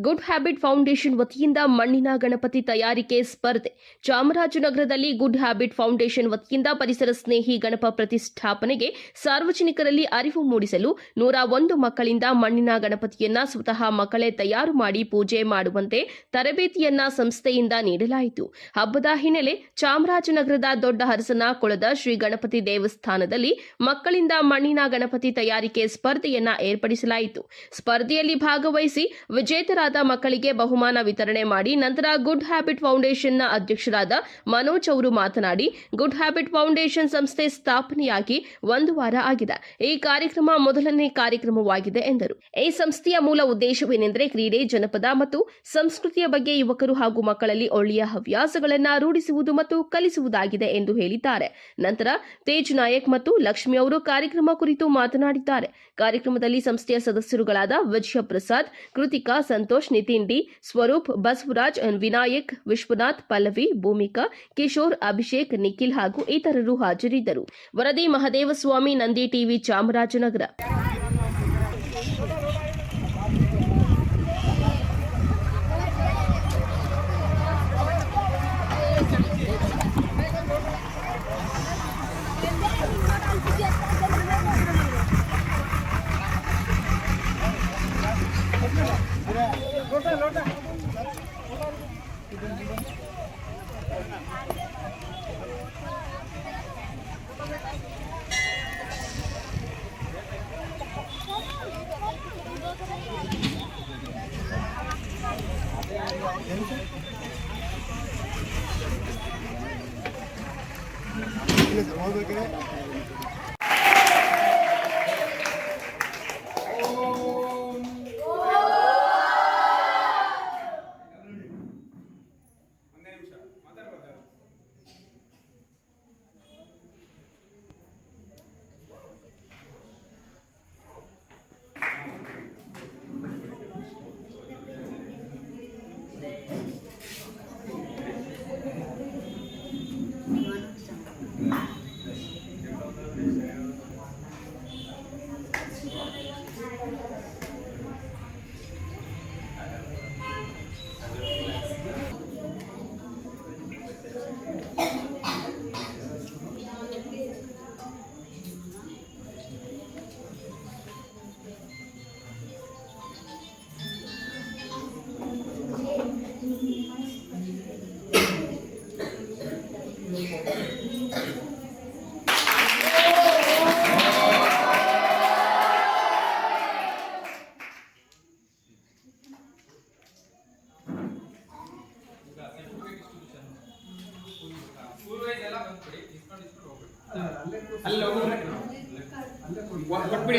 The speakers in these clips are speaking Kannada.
ಗುಡ್ ಹ್ಯಾಬಿಟ್ ಫೌಂಡೇಶನ್ ವತಿಯಿಂದ ಮಣ್ಣಿನ ಗಣಪತಿ ತಯಾರಿಕೆ ಸ್ಪರ್ಧೆ. ಚಾಮರಾಜನಗರದಲ್ಲಿ ಗುಡ್ ಹ್ಯಾಬಿಟ್ ಫೌಂಡೇಶನ್ ವತಿಯಿಂದ ಪರಿಸರ ಸ್ನೇಹಿ ಗಣಪ ಪ್ರತಿಷ್ಠಾಪನೆಗೆ ಸಾರ್ವಜನಿಕರಲ್ಲಿ ಅರಿವು ಮೂಡಿಸಲು ನೂರ ಒಂದು ಮಕ್ಕಳಿಂದ ಮಣ್ಣಿನ ಗಣಪತಿಯನ್ನ ಸ್ವತಃ ಮಕ್ಕಳೇ ತಯಾರು ಮಾಡಿ ಪೂಜೆ ಮಾಡುವಂತೆ ತರಬೇತಿಯನ್ನ ಸಂಸ್ಥೆಯಿಂದ ನೀಡಲಾಯಿತು. ಹಬ್ಬದ ಹಿನ್ನೆಲೆ ಚಾಮರಾಜನಗರದ ದೊಡ್ಡ ಹರಸನ ಕೊಳದ ಶ್ರೀ ಗಣಪತಿ ದೇವಸ್ಥಾನದಲ್ಲಿ ಮಕ್ಕಳಿಂದ ಮಣ್ಣಿನ ಗಣಪತಿ ತಯಾರಿಕೆ ಸ್ಪರ್ಧೆಯನ್ನ ಏರ್ಪಡಿಸಲಾಯಿತು. ಸ್ಪರ್ಧೆಯಲ್ಲಿ ಭಾಗವಹಿಸಿ ಮಕ್ಕಳಿಗೆ ಬಹುಮಾನ ವಿತರಣೆ ಮಾಡಿ ನಂತರ ಗುಡ್ ಹ್ಯಾಬಿಟ್ ಫೌಂಡೇಶನ್ನ ಅಧ್ಯಕ್ಷರಾದ ಮನೋಜ್ ಅವರು ಮಾತನಾಡಿ, ಗುಡ್ ಹ್ಯಾಬಿಟ್ ಫೌಂಡೇಶನ್ ಸಂಸ್ಥೆ ಸ್ಥಾಪನೆಯಾಗಿ ಒಂದು ವಾರ ಆಗಿದೆ. ಈ ಕಾರ್ಯಕ್ರಮ ಮೊದಲನೇ ಕಾರ್ಯಕ್ರಮವಾಗಿದೆ ಎಂದರು. ಈ ಸಂಸ್ಥೆಯ ಮೂಲ ಉದ್ದೇಶವೇನೆಂದರೆ ಕ್ರೀಡೆ, ಜನಪದ ಮತ್ತು ಸಂಸ್ಕೃತಿಯ ಬಗ್ಗೆ ಯುವಕರು ಹಾಗೂ ಮಕ್ಕಳಲ್ಲಿ ಒಳ್ಳೆಯ ಹವ್ಯಾಸಗಳನ್ನು ರೂಢಿಸುವುದು ಮತ್ತು ಕಲಿಸುವುದಾಗಿದೆ ಎಂದು ಹೇಳಿದ್ದಾರೆ. ನಂತರ ತೇಜ್ ನಾಯಕ್ ಮತ್ತು ಲಕ್ಷ್ಮಿ ಅವರು ಕಾರ್ಯಕ್ರಮ ಕುರಿತು ಮಾತನಾಡಿದ್ದಾರೆ. ಕಾರ್ಯಕ್ರಮದಲ್ಲಿ ಸಂಸ್ಥೆಯ ಸದಸ್ಯರುಗಳಾದ ವಿಜಯ ಪ್ರಸಾದ್ ಕೃತಿಕಾ ಸಂತೋಷ್ ನಿತಿನ್ ಡಿ, ಸ್ವರೂಪ್, ಬಸವರಾಜ್, ವಿನಾಯಕ್, ವಿಶ್ವನಾಥ್, ಪಲ್ಲವಿ, ಭೂಮಿಕಾ, ಕಿಶೋರ್, ಅಭಿಷೇಕ್, ನಿಖಿಲ್ ಹಾಗೂ ಇತರರು ಹಾಜರಿದ್ದರು. ವರದಿ, ಮಹದೇವಸ್ವಾಮಿ, ನಂದಿ ಟಿವಿ, ಚಾಮರಾಜನಗರ. ಅಲ್ಲಿ ಕೊಟ್ಬಿಡಿ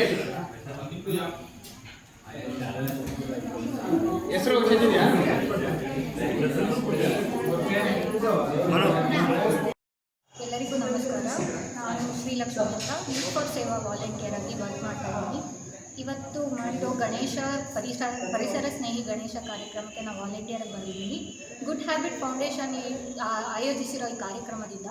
ಹೆಸರು ಎಲ್ಲರಿಗೂ ನಮಸ್ಕಾರ. ನಾನು ಶ್ರೀಲಕ್ಷ್ಮಿ ಅಂತ ಯೂತ್ ಫಾರ್ ಸೇವಾ ವಾಲಂಟಿಯರ್ ಆಗಿ ವರ್ಕ್ ಮಾಡ್ತಾ ಇದ್ದೀನಿ. ಇವತ್ತು ಮಾಡಿರೋ ಗಣೇಶ ಪರಿಸರ ಪರಿಸರ ಸ್ನೇಹಿ ಗಣೇಶ ಕಾರ್ಯಕ್ರಮಕ್ಕೆ ನಾವು ವಾಲಂಟಿಯರ್ ಬಂದಿದ್ದೀವಿ. ಗುಡ್ ಹ್ಯಾಬಿಟ್ ಫೌಂಡೇಶನ್ ಆಯೋಜಿಸಿರೋ ಈ ಕಾರ್ಯಕ್ರಮದಿಂದ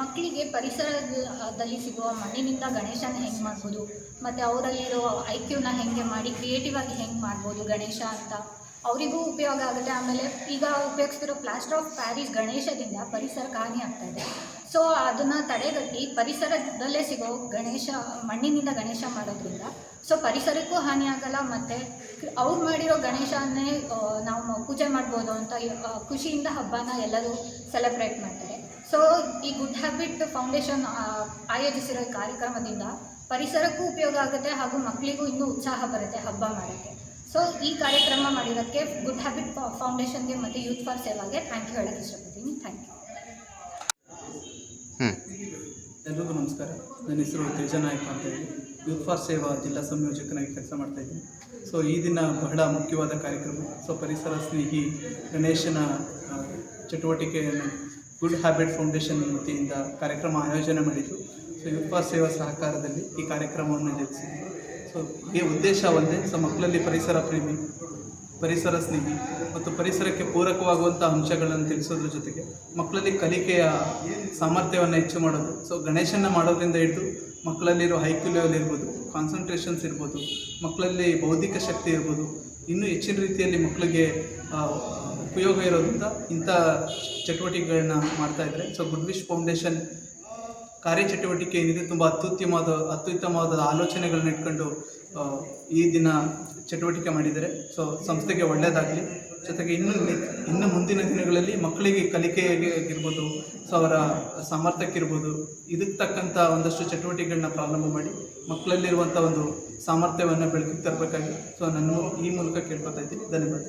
ಮಕ್ಕಳಿಗೆ ಪರಿಸರದಲ್ಲಿ ಸಿಗುವ ಮಣ್ಣಿನಿಂದ ಗಣೇಶನ ಹೆಂಗೆ ಮಾಡ್ಬೋದು, ಮತ್ತು ಅವರಲ್ಲಿರೋ ಐಕ್ಯೂನ ಹೆಂಗೆ ಮಾಡಿ ಕ್ರಿಯೇಟಿವ್ ಆಗಿ ಹೆಂಗೆ ಮಾಡ್ಬೋದು ಗಣೇಶ ಅಂತ ಅವರಿಗೂ ಉಪಯೋಗ ಆಗುತ್ತೆ. ಆಮೇಲೆ ಈಗ ಉಪಯೋಗಿಸ್ತಿರೋ ಪ್ಲಾಸ್ಟರ್ ಆಫ್ ಪ್ಯಾರಿಸ್ ಗಣೇಶದಿಂದ ಪರಿಸರಕ್ಕೆ ಹಾನಿ ಆಗ್ತಾ ಇದೆ. ಸೊ ಅದನ್ನು ತಡೆಗಟ್ಟಿ ಪರಿಸರದಲ್ಲೇ ಸಿಗೋ ಗಣೇಶ, ಮಣ್ಣಿನಿಂದ ಗಣೇಶ ಮಾಡೋದ್ರಿಂದ. ಸೊ ಪರಿಸರಕ್ಕೂ ಹಾನಿ ಆಗಲ್ಲ, ಮತ್ತು ಅವ್ರು ಮಾಡಿರೋ ಗಣೇಶನೇ ನಾವು ಪೂಜೆ ಮಾಡ್ಬೋದು ಅಂತ ಖುಷಿಯಿಂದ ಹಬ್ಬನ ಎಲ್ಲರೂ ಸೆಲೆಬ್ರೇಟ್ ಮಾಡ್ತಾರೆ. ಸೊ ಈ ಗುಡ್ ಹ್ಯಾಬಿಟ್ ಫೌಂಡೇಶನ್ ಆಯೋಜಿಸಿರೋ ಕಾರ್ಯಕ್ರಮದಿಂದ ಪರಿಸರಕ್ಕೂ ಉಪಯೋಗ ಆಗುತ್ತೆ ಹಾಗೂ ಮಕ್ಕಳಿಗೂ ಇನ್ನೂ ಉತ್ಸಾಹ ಬರುತ್ತೆ ಹಬ್ಬ ಮಾಡೋಕ್ಕೆ. ಸೊ ಈ ಕಾರ್ಯಕ್ರಮ ಮಾಡಿರೋಕ್ಕೆ ಗುಡ್ ಹ್ಯಾಬಿಟ್ ಫೌಂಡೇಶನ್ಗೆ ಮತ್ತು ಯೂತ್ ಫಾರ್ ಸೇವಾಗೆ ಥ್ಯಾಂಕ್ ಯು ಹೇಳೋಕ್ಕೆ ಇಷ್ಟಪಡ್ತೀನಿ. Thank you. ಎಲ್ರಿಗೂ ನಮಸ್ಕಾರ. ನನ್ನ ಹೆಸರು ತೇಜ ನಾಯಕ್ ಅಂತ ಹೇಳಿ. ಯೂತ್ ಫಾರ್ ಸೇವಾ ಜಿಲ್ಲಾ ಸಂಯೋಜಕನಾಗಿ ಕೆಲಸ ಮಾಡ್ತಾ ಇದ್ದೀನಿ. ಸೊ ಈ ದಿನ ಬಹಳ ಮುಖ್ಯವಾದ ಕಾರ್ಯಕ್ರಮ. ಸೊ ಪರಿಸರ ಸ್ನೇಹಿ ಗಣೇಶನ ಚಟುವಟಿಕೆಯನ್ನು ಗುಡ್ ಹ್ಯಾಬಿಟ್ ಫೌಂಡೇಶನ್ ವತಿಯಿಂದ ಕಾರ್ಯಕ್ರಮ ಆಯೋಜನೆ ಮಾಡಿದ್ದು ಸೊ ಯೂತ್ ಫಾರ್ ಸೇವಾ ಸಹಕಾರದಲ್ಲಿ ಈ ಕಾರ್ಯಕ್ರಮವನ್ನು ಜರುಗಿಸಿದ್ವಿ. ಸೊ ಈ ಉದ್ದೇಶ ಒಂದೇ, ಸೊ, ಮಕ್ಕಳಲ್ಲಿ ಪರಿಸರ ಪ್ರೇಮಿ ಪರಿಸರ ಸ್ನೇಹಿ ಮತ್ತು ಪರಿಸರಕ್ಕೆ ಪೂರಕವಾಗುವಂಥ ಅಂಶಗಳನ್ನು ತಿಳಿಸೋದ್ರ ಜೊತೆಗೆ ಮಕ್ಕಳಲ್ಲಿ ಕಲಿಕೆಯ ಸಾಮರ್ಥ್ಯವನ್ನು ಹೆಚ್ಚು ಮಾಡೋದು. ಸೊ ಗಣೇಶನ ಮಾಡೋದ್ರಿಂದ ಹಿಡಿದು ಮಕ್ಕಳಲ್ಲಿರೋ ಹೈಕ್ಯೂ ಲೆವೆಲ್ ಇರ್ಬೋದು ಕಾನ್ಸಂಟ್ರೇಷನ್ಸ್ ಇರ್ಬೋದು, ಮಕ್ಕಳಲ್ಲಿ ಬೌದ್ಧಿಕ ಶಕ್ತಿ ಇರ್ಬೋದು, ಇನ್ನೂ ಹೆಚ್ಚಿನ ರೀತಿಯಲ್ಲಿ ಮಕ್ಕಳಿಗೆ ಉಪಯೋಗ ಇರೋದ್ರಿಂದ ಇಂಥ ಚಟುವಟಿಕೆಗಳನ್ನ ಮಾಡ್ತಾ ಇದ್ದಾರೆ ಸೊ ಗುಡ್ ವಿಶ್ ಫೌಂಡೇಶನ್ ಕಾರ್ಯಚಟುವಟಿಕೆ ಏನಿದೆ, ತುಂಬ ಅತ್ಯುತ್ತಮವಾದ ಅತ್ಯುತ್ತಮವಾದ ಆಲೋಚನೆಗಳನ್ನ ಇಟ್ಕೊಂಡು ಈ ದಿನ ಚಟುವಟಿಕೆ ಮಾಡಿದ್ದಾರೆ. ಸೊ ಸಂಸ್ಥೆಗೆ ಒಳ್ಳೆಯದಾಗಲಿ ಜೊತೆಗೆ ಇನ್ನು ಇನ್ನು ಮುಂದಿನ ದಿನಗಳಲ್ಲಿ ಮಕ್ಕಳಿಗೆ ಕಲಿಕೆಗೆ ಆಗಿರ್ಬೋದು ಸೊ ಅವರ ಸಾಮರ್ಥ್ಯಕ್ಕಿರ್ಬೋದು. ಇದಕ್ಕೆ ತಕ್ಕಂಥ ಒಂದಷ್ಟು ಚಟುವಟಿಕೆಗಳನ್ನ ಪ್ರಾರಂಭ ಮಾಡಿ ಮಕ್ಕಳಲ್ಲಿರುವಂಥ ಒಂದು ಸಾಮರ್ಥ್ಯವನ್ನು ಬೆಳಕಿಗೆ ತರಬೇಕಾಗಿ. ಸೊ ನಾನು ಈ ಮೂಲಕ ಕೇಳ್ಕೊತಾ ಇದ್ದೀನಿ. ಧನ್ಯವಾದ.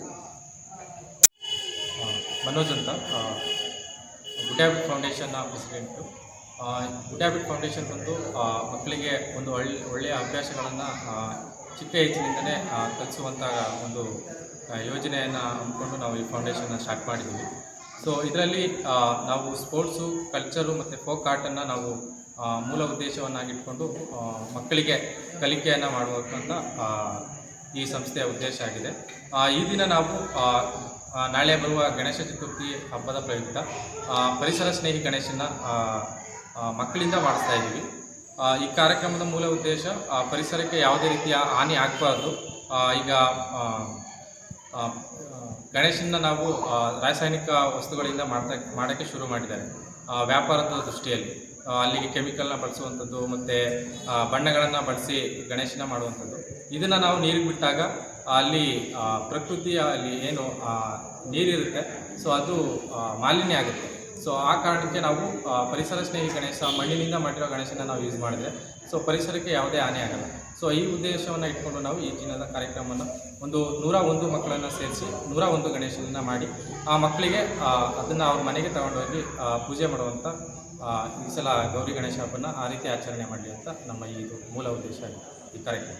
ಮನೋಜ್ ಅಂತ. ಗುಡ್ ಹ್ಯಾಬಿಟ್ ಫೌಂಡೇಶನ್ನ ಪ್ರೆಸಿಡೆಂಟು. ಗುಡ್ ಹ್ಯಾಬಿಟ್ ಫೌಂಡೇಶನ್ ಬಂದು ಮಕ್ಕಳಿಗೆ ಒಂದು ಒಳ್ಳೆ, ಒಳ್ಳೆಯ ಅಭ್ಯಾಸಗಳನ್ನು ಚಿಕ್ಕ ಹೆಚ್ಚಿನಿಂದಲೇ ಕಲಿಸುವಂಥ ಒಂದು ಯೋಜನೆಯನ್ನು ಅಂದ್ಕೊಂಡು ನಾವು ಈ ಫೌಂಡೇಶನ್ನ ಸ್ಟಾರ್ಟ್ ಮಾಡಿದ್ದೀವಿ. ಸೊ, ಇದರಲ್ಲಿ ನಾವು ಸ್ಪೋರ್ಟ್ಸು, ಕಲ್ಚರು ಮತ್ತು ಫೋಕ್ ಆರ್ಟನ್ನು ನಾವು ಮೂಲ ಉದ್ದೇಶವನ್ನಾಗಿಟ್ಕೊಂಡು ಮಕ್ಕಳಿಗೆ ಕಲಿಕೆಯನ್ನು ಮಾಡುವಂಥ ಈ ಸಂಸ್ಥೆಯ ಉದ್ದೇಶ ಆಗಿದೆ. ಈ ದಿನ ನಾವು ನಾಳೆ ಬರುವ ಗಣೇಶ ಚತುರ್ಥಿ ಹಬ್ಬದ ಪ್ರಯುಕ್ತ ಪರಿಸರ ಸ್ನೇಹಿ ಗಣೇಶನ ಮಕ್ಕಳಿಂದ ಮಾಡಿಸ್ತಾ ಇದ್ದೀವಿ. ಈ ಕಾರ್ಯಕ್ರಮದ ಮೂಲ ಉದ್ದೇಶ ಪರಿಸರಕ್ಕೆ ಯಾವುದೇ ರೀತಿಯ ಹಾನಿ ಆಗಬಾರ್ದು. ಈಗ ಗಣೇಶನ ನಾವು ರಾಸಾಯನಿಕ ವಸ್ತುಗಳಿಂದ ಮಾಡ್ತಾ, ಮಾಡೋಕ್ಕೆ ಶುರು ಮಾಡಿದ್ದಾರೆ. ವ್ಯಾಪಾರದ ದೃಷ್ಟಿಯಲ್ಲಿ. ಅಲ್ಲಿಗೆ ಕೆಮಿಕಲ್ನ ಬಳಸುವಂಥದ್ದು, ಮತ್ತು ಬಣ್ಣಗಳನ್ನು ಬಳಸಿ ಗಣೇಶನ ಮಾಡುವಂಥದ್ದು. ಇದನ್ನು ನಾವು ನೀರಿಗೆ ಬಿಟ್ಟಾಗ, ಅಲ್ಲಿ ಪ್ರಕೃತಿಯ ಅಲ್ಲಿ ಏನು ನೀರಿರುತ್ತೆ. ಸೊ ಅದು ಮಾಲಿನ್ಯ ಆಗುತ್ತೆ. ಸೊ ಆ ಕಾರಣಕ್ಕೆ ನಾವು ಪರಿಸರ ಸ್ನೇಹಿ ಗಣೇಶ, ಮಣ್ಣಿನಿಂದ ಮಾಡಿರೋ ಗಣೇಶನ ನಾವು ಯೂಸ್ ಮಾಡಿದರೆ ಸೊ ಪರಿಸರಕ್ಕೆ ಯಾವುದೇ ಹಾನಿ ಆಗಲ್ಲ. ಸೊ ಈ ಉದ್ದೇಶವನ್ನು ಇಟ್ಕೊಂಡು ನಾವು ಈ ದಿನದ ಕಾರ್ಯಕ್ರಮವನ್ನು ಒಂದು ನೂರ ಒಂದು ಮಕ್ಕಳನ್ನು ಸೇರಿಸಿ, ನೂರ ಒಂದು ಗಣೇಶನನ್ನ ಮಾಡಿ, ಆ ಮಕ್ಕಳಿಗೆ ಅದನ್ನು ಅವ್ರ ಮನೆಗೆ ತಗೊಂಡೋಗಿ ಪೂಜೆ ಮಾಡುವಂಥ ಈ ಸಲ ಗೌರಿ ಗಣೇಶ ಹಬ್ಬನ ಆ ರೀತಿ ಆಚರಣೆ ಮಾಡಲಿ ಅಂತ ನಮ್ಮ ಈ ಮೂಲ ಉದ್ದೇಶ ಈ ಕಾರ್ಯಕ್ರಮ.